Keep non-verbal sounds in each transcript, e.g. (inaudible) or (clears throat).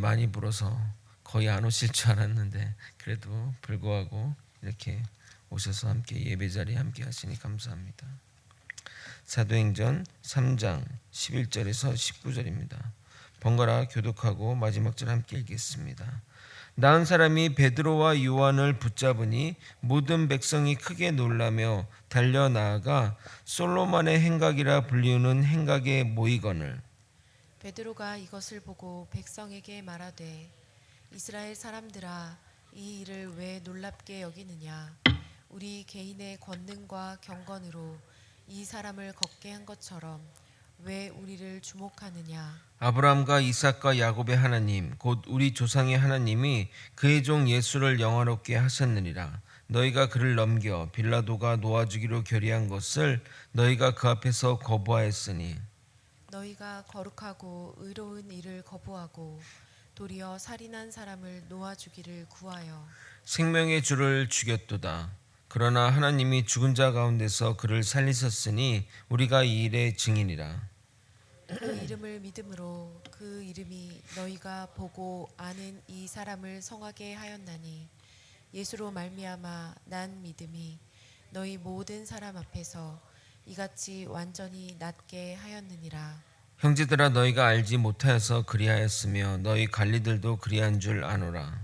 많이 불어서 거의 안 오실 줄 알았는데 그래도 불구하고 이렇게 오셔서 함께 예배 자리에 함께 하시니 감사합니다. 사도행전 3장 11절에서 19절입니다. 번갈아 교독하고 마지막 절 함께 읽겠습니다. 나은 사람이 베드로와 요한을 붙잡으니 모든 백성이 크게 놀라며 달려 나아가 솔로몬의 행각이라 불리우는 행각에 모이거늘 베드로가 이것을 보고 백성에게 말하되 이스라엘 사람들아 이 일을 왜 놀랍게 여기느냐? 우리 개인의 권능과 경건으로 이 사람을 걷게 한 것처럼 왜 우리를 주목하느냐? 아브라함과 이삭과 야곱의 하나님 곧 우리 조상의 하나님이 그의 종 예수를 영화롭게 하셨느니라. 너희가 그를 넘겨 빌라도가 놓아주기로 결의한 것을 너희가 그 앞에서 거부하였으니 너희가 거룩하고 의로운 일을 거부하고 도리어 살인한 사람을 놓아 주기를 구하여 생명의 주를 죽였도다. 그러나 하나님이 죽은 자 가운데서 그를 살리셨으니 우리가 이 일의 증인이라. 그 이름을 믿음으로 그 이름이 너희가 보고 아는 이 사람을 성하게 하였나니 예수로 말미암아 난 믿음이 너희 모든 사람 앞에서 이같이 완전히 낫게 하였느니라 형제들아 너희가 알지 못하여서 그리하였으며 너희 관리들도 그리한 줄 아노라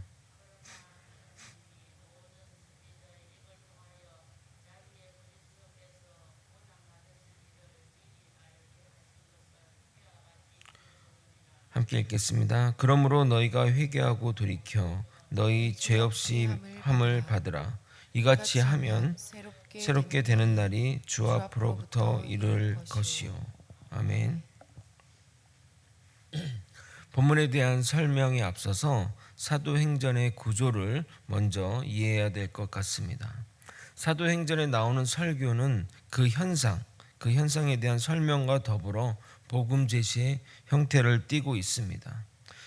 함께 읽겠습니다. 그러므로 너희가 회개하고 돌이켜 너희 죄 없이 함을 받으라. 이같이 하면 새롭게 되는 날이 주 앞으로부터 이를 것이요. 아멘. (clears throat) 본문에 대한 설명에 앞서서 사도행전의 구조를 먼저 이해해야 될 것 같습니다. 사도행전에 나오는 설교는 그 현상, 그 현상에 대한 설명과 더불어 복음 제시의 형태를 띠고 있습니다.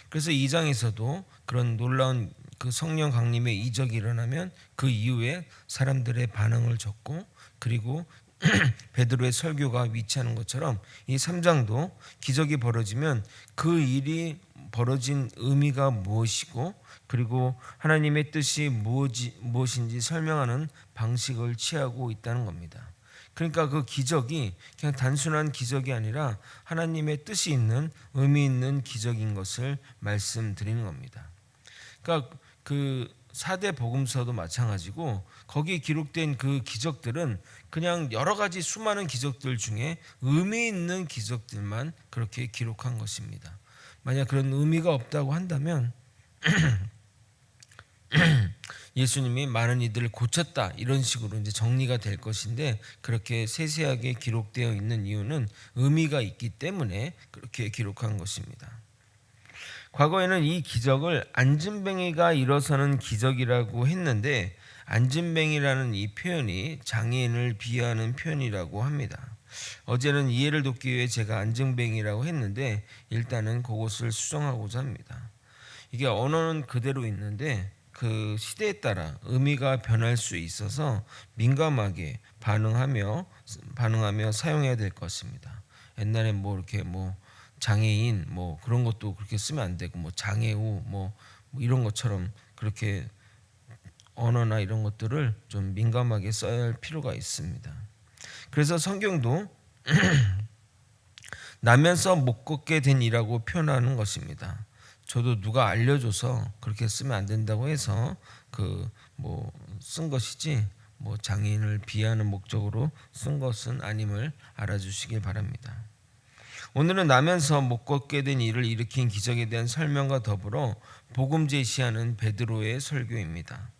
그래서 2장에서도 그런 놀라운 그 성령 강림의 이적이 일어나면 그 이후에 사람들의 반응을 적고 그리고 (clears throat) 베드로의 설교가 위치하는 것처럼 이 3장도 기적이 벌어지면 그 일이 벌어진 의미가 무엇이고 그리고 하나님의 뜻이 무엇인지 설명하는 방식을 취하고 있다는 겁니다. 그러니까 그 기적이 그냥 단순한 기적이 아니라 하나님의 뜻이 있는 의미 있는 기적인 것을 말씀드리는 겁니다. 그러니까 그 사대 복음서도 마찬가지고 거기에 기록된 그 기적들은 그냥 여러 가지 수많은 기적들 중에 의미 있는 기적들만 그렇게 기록한 것입니다. 만약 그런 의미가 없다고 한다면 (clears throat) 예수님이 많은 이들을 고쳤다 이런 식으로 이제 정리가 될 것인데 그렇게 세세하게 기록되어 있는 이유는 의미가 있기 때문에 그렇게 기록한 것입니다. 과거에는 이 기적을 안진뱅이가 일어서는 기적이라고 했는데 안진뱅이라는 이 표현이 장애인을 비하하는 표현이라고 합니다. 어제는 이해를 돕기 위해 제가 안진뱅이라고 했는데 일단은 그것을 수정하고자 합니다. 이게 언어는 그대로 있는데 그 시대에 따라 의미가 변할 수 있어서 민감하게 반응하며 반응하며 사용해야 될 것입니다. 옛날에 뭐 이렇게 뭐 장애인 뭐 그런 것도 그렇게 쓰면 안 되고 뭐 장애우 뭐 이런 것처럼 그렇게 언어나 이런 것들을 좀 민감하게 써야 할 필요가 있습니다. 그래서 성경도 (clears throat) 나면서 못 걷게 된 이라고 표현하는 것입니다. 저도 누가 알려줘서 그렇게 쓰면 안 된다고 해서 그 뭐 쓴 것이지 뭐 장애인을 비하하는 목적으로 쓴 것은 아님을 알아주시길 바랍니다. 오늘은 나면서 못 걷게 된 일을 일으킨 기적에 대한 설명과 더불어 복음 제시하는 베드로의 설교입니다.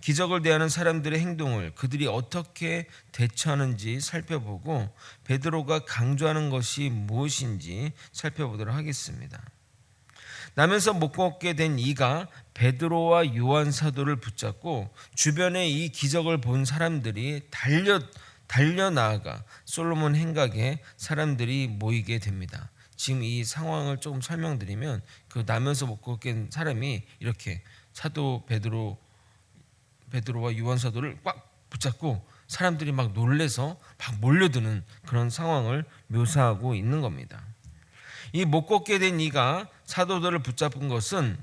기적을 대하는 사람들의 행동을 그들이 어떻게 대처하는지 살펴보고 베드로가 강조하는 것이 무엇인지 살펴보도록 하겠습니다. 나면서 못 걷게 된 이가 베드로와 요한 사도를 붙잡고 주변에 이 기적을 본 사람들이 달려 달려 나아가 솔로몬 행각에 사람들이 모이게 됩니다. 지금 이 상황을 조금 설명드리면 그 나면서 못 걷게 된 사람이 이렇게 사도 베드로 베드로와 요한 사도를 꽉 붙잡고 사람들이 막 놀래서 막 몰려드는 그런 상황을 묘사하고 있는 겁니다. 이 못 걷게 된 이가 사도들을 붙잡은 것은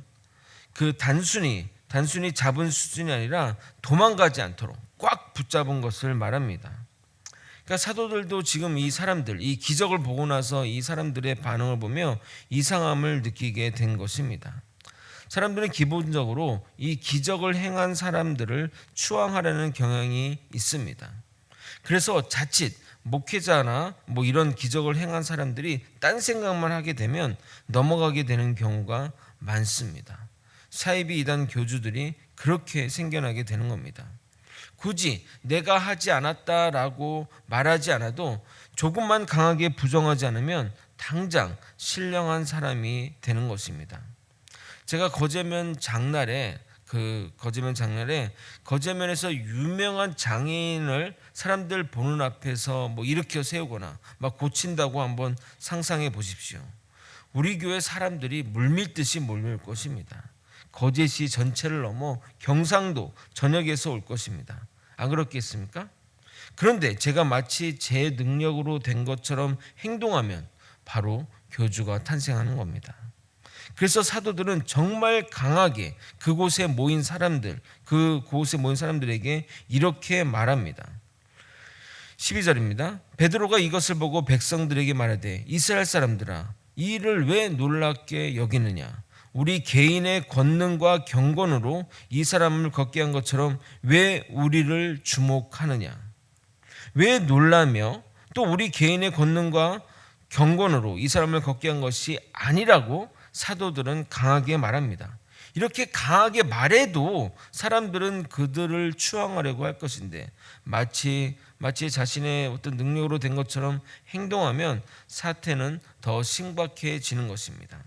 그 단순히 단순히 잡은 수준이 아니라 도망가지 않도록 꽉 붙잡은 것을 말합니다. 그러니까 사도들도 지금 이 사람들, 이 기적을 보고 나서 이 사람들의 반응을 보며 이상함을 느끼게 된 것입니다. 사람들은 기본적으로 이 기적을 행한 사람들을 추앙하려는 경향이 있습니다. 그래서 자칫 목회자나 뭐 이런 기적을 행한 사람들이 딴 생각만 하게 되면 넘어가게 되는 경우가 많습니다. 사이비 이단 교주들이 그렇게 생겨나게 되는 겁니다. 굳이 내가 하지 않았다라고 말하지 않아도 조금만 강하게 부정하지 않으면 당장 신령한 사람이 되는 것입니다. 제가 거제면 장날에 그 거제면 장날에 거제면에서 유명한 장애인을 사람들 보는 앞에서 뭐 일으켜 세우거나 막 고친다고 한번 상상해 보십시오. 우리 교회 사람들이 물밀듯이 몰릴 것입니다. 거제시 전체를 넘어 경상도 전역에서 올 것입니다. 안 그렇겠습니까? 그런데 제가 마치 제 능력으로 된 것처럼 행동하면 바로 교주가 탄생하는 겁니다. 그래서 사도들은 정말 강하게 그곳에 모인 사람들, 그 곳에 모인 사람들에게 이렇게 말합니다. 12절입니다. 베드로가 이것을 보고 백성들에게 말하되 이스라엘 사람들아 이 일을 왜 놀랍게 여기느냐 우리 개인의 권능과 경건으로 이 사람을 걷게 한 것처럼 왜 우리를 주목하느냐 왜 놀라며 또 우리 개인의 권능과 경건으로 이 사람을 걷게 한 것이 아니라고 사도들은 강하게 말합니다. 이렇게 강하게 말해도 사람들은 그들을 추앙하려고 할 것인데 마치 마치 자신의 어떤 능력으로 된 것처럼 행동하면 사태는 더 심각해지는 것입니다.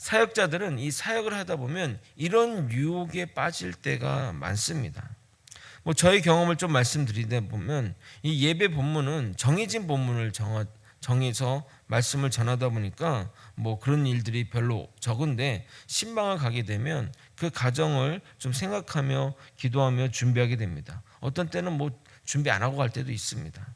사역자들은 이 사역을 하다 보면 이런 유혹에 빠질 때가 많습니다. 뭐 저의 경험을 좀 말씀드리다 보면 이 예배 본문은 정해진 본문을 정하, 정해서 말씀을 전하다 보니까 뭐 그런 일들이 별로 적은데 신방을 가게 되면 그 가정을 좀 생각하며 기도하며 준비하게 됩니다. 어떤 때는 뭐 준비 안 하고 갈 때도 있습니다.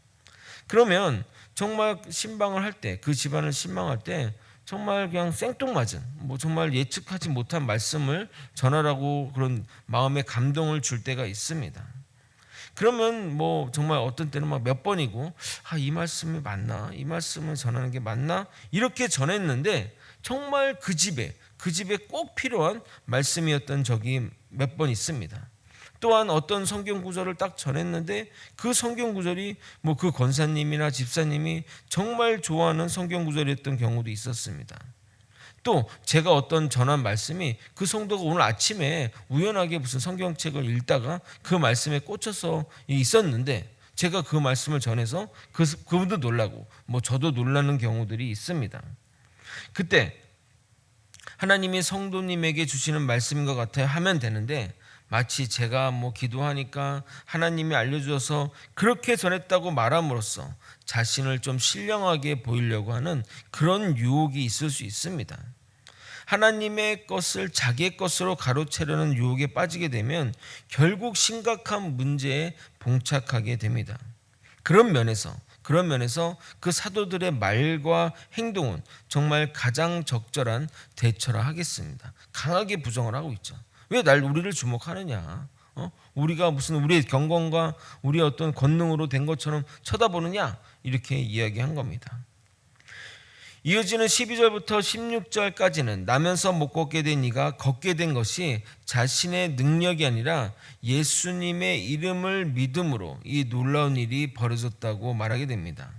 그러면 정말 신방을 할 때 그 집안을 신방할 때 정말 그냥 생뚱맞은 뭐 정말 예측하지 못한 말씀을 전하라고 그런 마음의 감동을 줄 때가 있습니다. 그러면 뭐 정말 어떤 때는 막 몇 번이고 아 이 말씀이 맞나 이 말씀을 전하는 게 맞나 이렇게 전했는데 정말 그 집에 그 집에 꼭 필요한 말씀이었던 적이 몇 번 있습니다. 또한 어떤 성경 구절을 딱 전했는데 그 성경 구절이 뭐 그 권사님이나 집사님이 정말 좋아하는 성경 구절이었던 경우도 있었습니다. 또 제가 어떤 전한 말씀이 그 성도가 오늘 아침에 우연하게 무슨 성경책을 읽다가 그 말씀에 꽂혀서 있었는데 제가 그 말씀을 전해서 그 그분도 놀라고 뭐 저도 놀라는 경우들이 있습니다. 그때 하나님이 성도님에게 주시는 말씀인 것 같아요 하면 되는데 마치 제가 뭐 기도하니까 하나님이 알려주셔서 그렇게 전했다고 말함으로써 자신을 좀 신령하게 보이려고 하는 그런 유혹이 있을 수 있습니다. 하나님의 것을 자기의 것으로 가로채려는 유혹에 빠지게 되면 결국 심각한 문제에 봉착하게 됩니다. 그런 면에서 그런 면에서 그 사도들의 말과 행동은 정말 가장 적절한 대처라 하겠습니다. 강하게 부정을 하고 있죠. 왜 날 우리를 주목하느냐? 어? 우리가 무슨 우리의 경건과 우리의 어떤 권능으로 된 것처럼 쳐다보느냐? 이렇게 이야기한 겁니다. 이어지는 12절부터 16절까지는 나면서 못 걷게 된 이가 걷게 된 것이 자신의 능력이 아니라 예수님의 이름을 믿음으로 이 놀라운 일이 벌어졌다고 말하게 됩니다.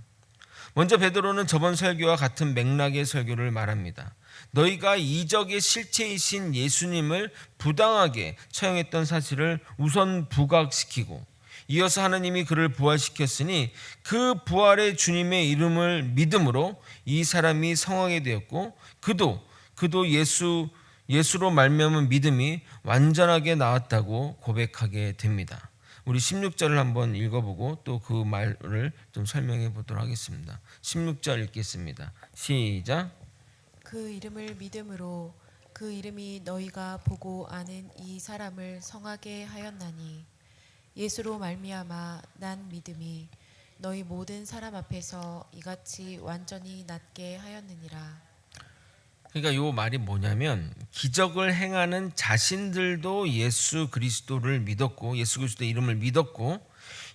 먼저 베드로는 저번 설교와 같은 맥락의 설교를 말합니다. 너희가 이적의 실체이신 예수님을 부당하게 처형했던 사실을 우선 부각시키고 이어서 하나님이 그를 부활시켰으니 그 부활의 주님의 이름을 믿음으로 이 사람이 성하게 되었고 그도 그도 예수 예수로 말미암은 믿음이 완전하게 나왔다고 고백하게 됩니다. 우리 16절을 한번 읽어보고 또 그 말을 좀 설명해 보도록 하겠습니다. 16절 읽겠습니다. 시작. 그 이름을 믿음으로 그 이름이 너희가 보고 아는 이 사람을 성하게 하였나니 예수로 말미암아 난 믿음이 너희 모든 사람 앞에서 이같이 완전히 낫게 하였느니라 그러니까 요 말이 뭐냐면 기적을 행하는 자신들도 예수 그리스도를 믿었고 예수 그리스도의 이름을 믿었고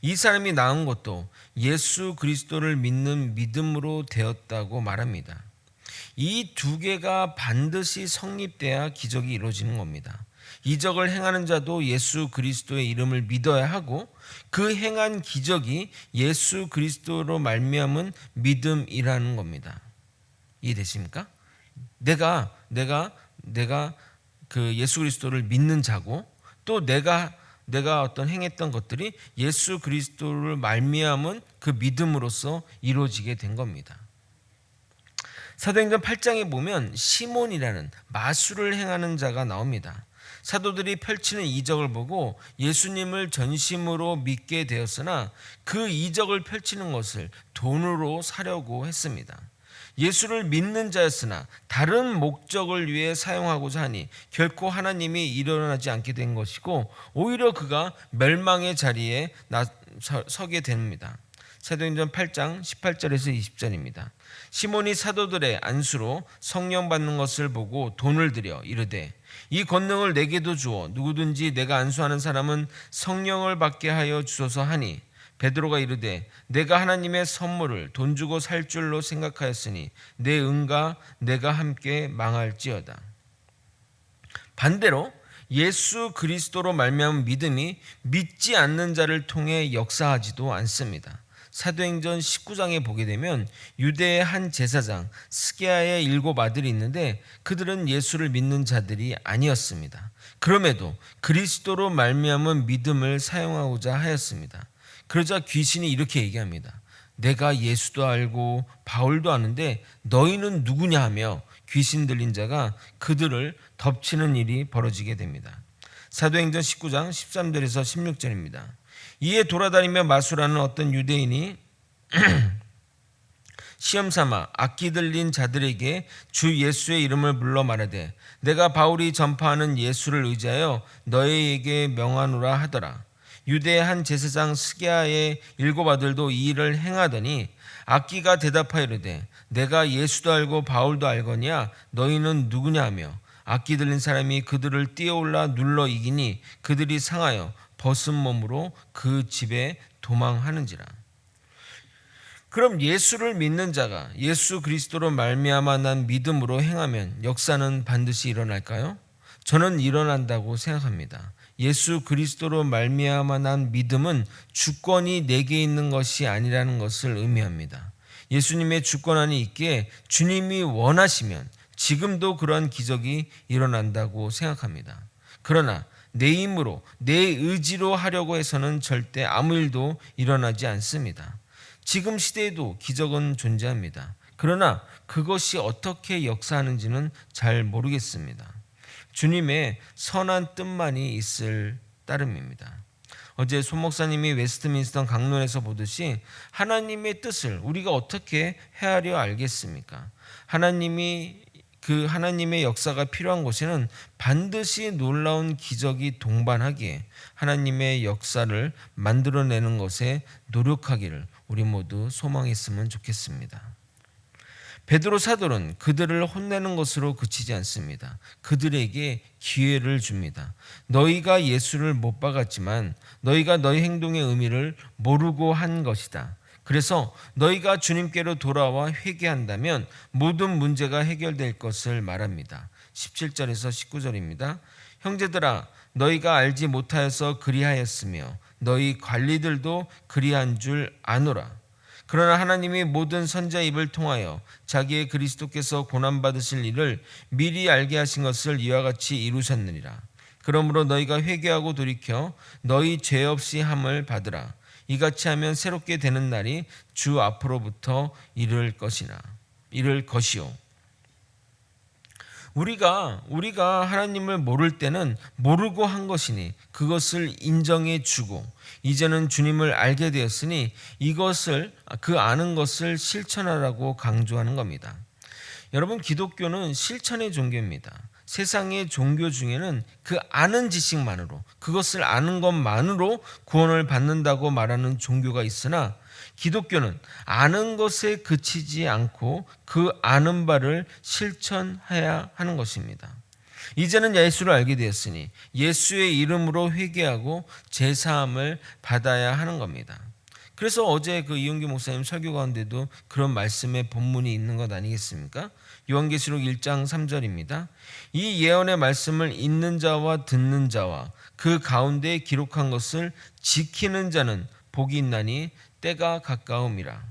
이 사람이 나온 것도 예수 그리스도를 믿는 믿음으로 되었다고 말합니다. 이 두 개가 반드시 성립돼야 기적이 이루어지는 겁니다. 이적을 행하는 자도 예수 그리스도의 이름을 믿어야 하고 그 행한 기적이 예수 그리스도로 말미암은 믿음이라는 겁니다. 이해되십니까? 내가 내가 내가 그 예수 그리스도를 믿는 자고 또 내가 내가 어떤 행했던 것들이 예수 그리스도를 말미암은 그 믿음으로써 이루어지게 된 겁니다. 사도행전 8장에 보면 시몬이라는 마술을 행하는 자가 나옵니다. 사도들이 펼치는 이적을 보고 예수님을 전심으로 믿게 되었으나 그 이적을 펼치는 것을 돈으로 사려고 했습니다. 예수를 믿는 자였으나 다른 목적을 위해 사용하고자 하니 결코 하나님이 일어나지 않게 된 것이고 오히려 그가 멸망의 자리에 서게 됩니다. 사도행전 8장 18절에서 20절입니다. 시몬이 사도들의 안수로 성령 받는 것을 보고 돈을 들여 이르되 이 권능을 내게도 주어 누구든지 내가 안수하는 사람은 성령을 받게 하여 주소서 하니 베드로가 이르되 내가 하나님의 선물을 돈 주고 살 줄로 생각하였으니 내 은과 내가 함께 망할지어다. 반대로 예수 그리스도로 말미암은 믿음이 믿지 않는 자를 통해 역사하지도 않습니다. 사도행전 19장에 보게 되면 유대의 한 제사장 스게아의 일곱 아들이 있는데 그들은 예수를 믿는 자들이 아니었습니다. 그럼에도 그리스도로 말미암은 믿음을 사용하고자 하였습니다. 그러자 귀신이 이렇게 얘기합니다. 내가 예수도 알고 바울도 아는데 너희는 누구냐 하며 귀신 들린 자가 그들을 덮치는 일이 벌어지게 됩니다. 사도행전 19장 13절에서 16절입니다. 이에 돌아다니며 마술하는 어떤 유대인이 (clears throat) 시험 삼아 악기 들린 자들에게 주 예수의 이름을 불러 말하되 내가 바울이 전파하는 예수를 의지하여 너희에게 명하노라 하더라. 유대의 한 제사장 스게아의 일곱 아들도 이 일을 행하더니 악기가 대답하여 이르되 내가 예수도 알고 바울도 알거니와 너희는 누구냐 하며 악기 들린 사람이 그들을 뛰어올라 눌러 이기니 그들이 상하여 벗은 몸으로 그 집에 도망하는지라. 그럼 예수를 믿는 자가 예수 그리스도로 말미암아 난 믿음으로 행하면 역사는 반드시 일어날까요? 저는 일어난다고 생각합니다. 예수 그리스도로 말미암아 난 믿음은 주권이 내게 있는 것이 아니라는 것을 의미합니다. 예수님의 주권 안에 있기에 주님이 원하시면 지금도 그러한 기적이 일어난다고 생각합니다. 그러나 내 힘으로 내 의지로 하려고 해서는 절대 아무 일도 일어나지 않습니다. 지금 시대에도 기적은 존재합니다. 그러나 그것이 어떻게 역사하는지는 잘 모르겠습니다. 주님의 선한 뜻만이 있을 따름입니다. 어제 손 목사님이 웨스트민스터 강론에서 보듯이 하나님의 뜻을 우리가 어떻게 헤아려 알겠습니까? 하나님이 그 하나님의 역사가 필요한 곳에는 반드시 놀라운 기적이 동반하기에 하나님의 역사를 만들어내는 것에 노력하기를 우리 모두 소망했으면 좋겠습니다. 베드로 사도는 그들을 혼내는 것으로 그치지 않습니다. 그들에게 기회를 줍니다. 너희가 예수를 못 박았지만 너희가 너희 행동의 의미를 모르고 한 것이다. 그래서 너희가 주님께로 돌아와 회개한다면 모든 문제가 해결될 것을 말합니다. 17절에서 19절입니다. 형제들아 너희가 알지 못하여서 그리하였으며 너희 관리들도 그리한 줄 아노라. 그러나 하나님이 모든 선자 입을 통하여 자기의 그리스도께서 고난 받으실 일을 미리 알게 하신 것을 이와 같이 이루셨느니라. 그러므로 너희가 회개하고 돌이켜 너희 죄 없이 함을 받으라. 이같이 하면 새롭게 되는 날이 주 앞으로부터 이를 것이나 이를 것이요. 우리가 우리가 하나님을 모를 때는 모르고 한 것이니 그것을 인정해 주고 이제는 주님을 알게 되었으니 이것을 그 아는 것을 실천하라고 강조하는 겁니다. 여러분 기독교는 실천의 종교입니다. 세상의 종교 중에는 그 아는 지식만으로 그것을 아는 것만으로 구원을 받는다고 말하는 종교가 있으나 기독교는 아는 것에 그치지 않고 그 아는 바를 실천해야 하는 것입니다. 이제는 예수를 알게 되었으니 예수의 이름으로 회개하고 제사함을 받아야 하는 겁니다. 그래서 어제 그 이용규 목사님 설교 가운데도 그런 말씀의 본문이 있는 것 아니겠습니까? 요한계시록 1장 3절입니다. 이 예언의 말씀을 읽는 자와 듣는 자와 그 가운데 기록한 것을 지키는 자는 복이 있나니 때가 가까움이라.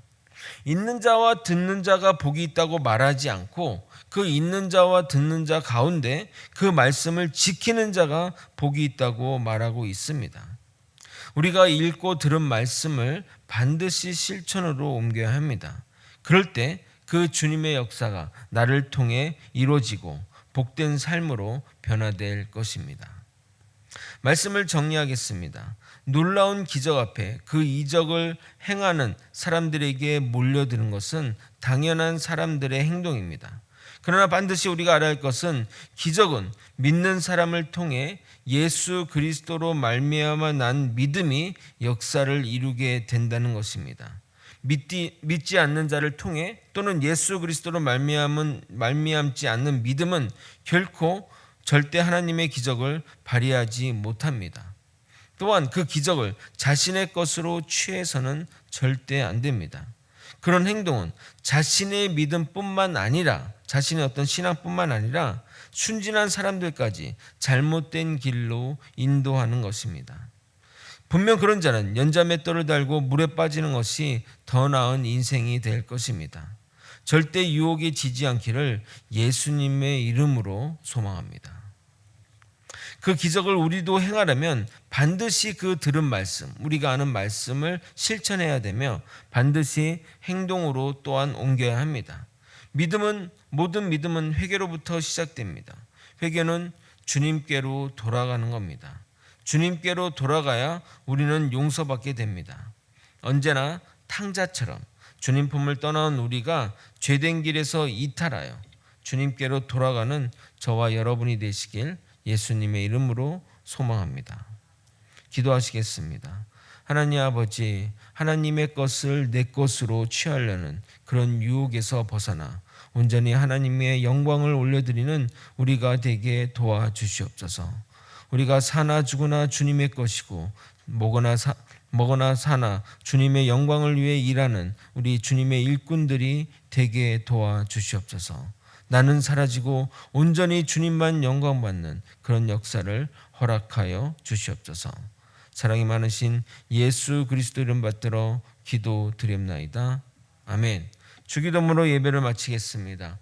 있는 자와 듣는 자가 복이 있다고 말하지 않고 그 있는 자와 듣는 자 가운데 그 말씀을 지키는 자가 복이 있다고 말하고 있습니다. 우리가 읽고 들은 말씀을 반드시 실천으로 옮겨야 합니다. 그럴 때 그 주님의 역사가 나를 통해 이루어지고 복된 삶으로 변화될 것입니다. 말씀을 정리하겠습니다. 놀라운 기적 앞에 그 이적을 행하는 사람들에게 몰려드는 것은 당연한 사람들의 행동입니다. 그러나 반드시 우리가 알아야 할 것은 기적은 믿는 사람을 통해 예수 그리스도로 말미암아 난 믿음이 역사를 이루게 된다는 것입니다. 믿지, 믿지 않는 자를 통해 또는 예수 그리스도로 말미암은 말미암지 않는 믿음은 결코 절대 하나님의 기적을 발휘하지 못합니다. 또한 그 기적을 자신의 것으로 취해서는 절대 안 됩니다. 그런 행동은 자신의 믿음뿐만 아니라 자신의 어떤 신앙뿐만 아니라 순진한 사람들까지 잘못된 길로 인도하는 것입니다. 분명 그런 자는 연자맷돌을 달고 물에 빠지는 것이 더 나은 인생이 될 것입니다. 절대 유혹에 지지 않기를 예수님의 이름으로 소망합니다. 그 기적을 우리도 행하려면 반드시 그 들은 말씀, 우리가 아는 말씀을 실천해야 되며 반드시 행동으로 또한 옮겨야 합니다. 믿음은 모든 믿음은 회개로부터 시작됩니다. 회개는 주님께로 돌아가는 겁니다. 주님께로 돌아가야 우리는 용서받게 됩니다. 언제나 탕자처럼 주님 품을 떠나온 우리가 죄된 길에서 이탈하여 주님께로 돌아가는 저와 여러분이 되시길 예수님의 이름으로 소망합니다. 기도하시겠습니다. 하나님 아버지, 하나님의 것을 내 것으로 취하려는 그런 유혹에서 벗어나 온전히 하나님의 영광을 올려드리는 우리가 되게 도와주시옵소서. 우리가 사나 죽으나 주님의 것이고 먹거나 사, 먹거나 사나 주님의 영광을 위해 일하는 우리 주님의 일꾼들이 되게 도와주시옵소서. 나는 사라지고 온전히 주님만 영광 받는 그런 역사를 허락하여 주시옵소서. 사랑이 많으신 예수 그리스도 이름 받들어 기도 드립나이다. 아멘. 주기도문으로 예배를 마치겠습니다.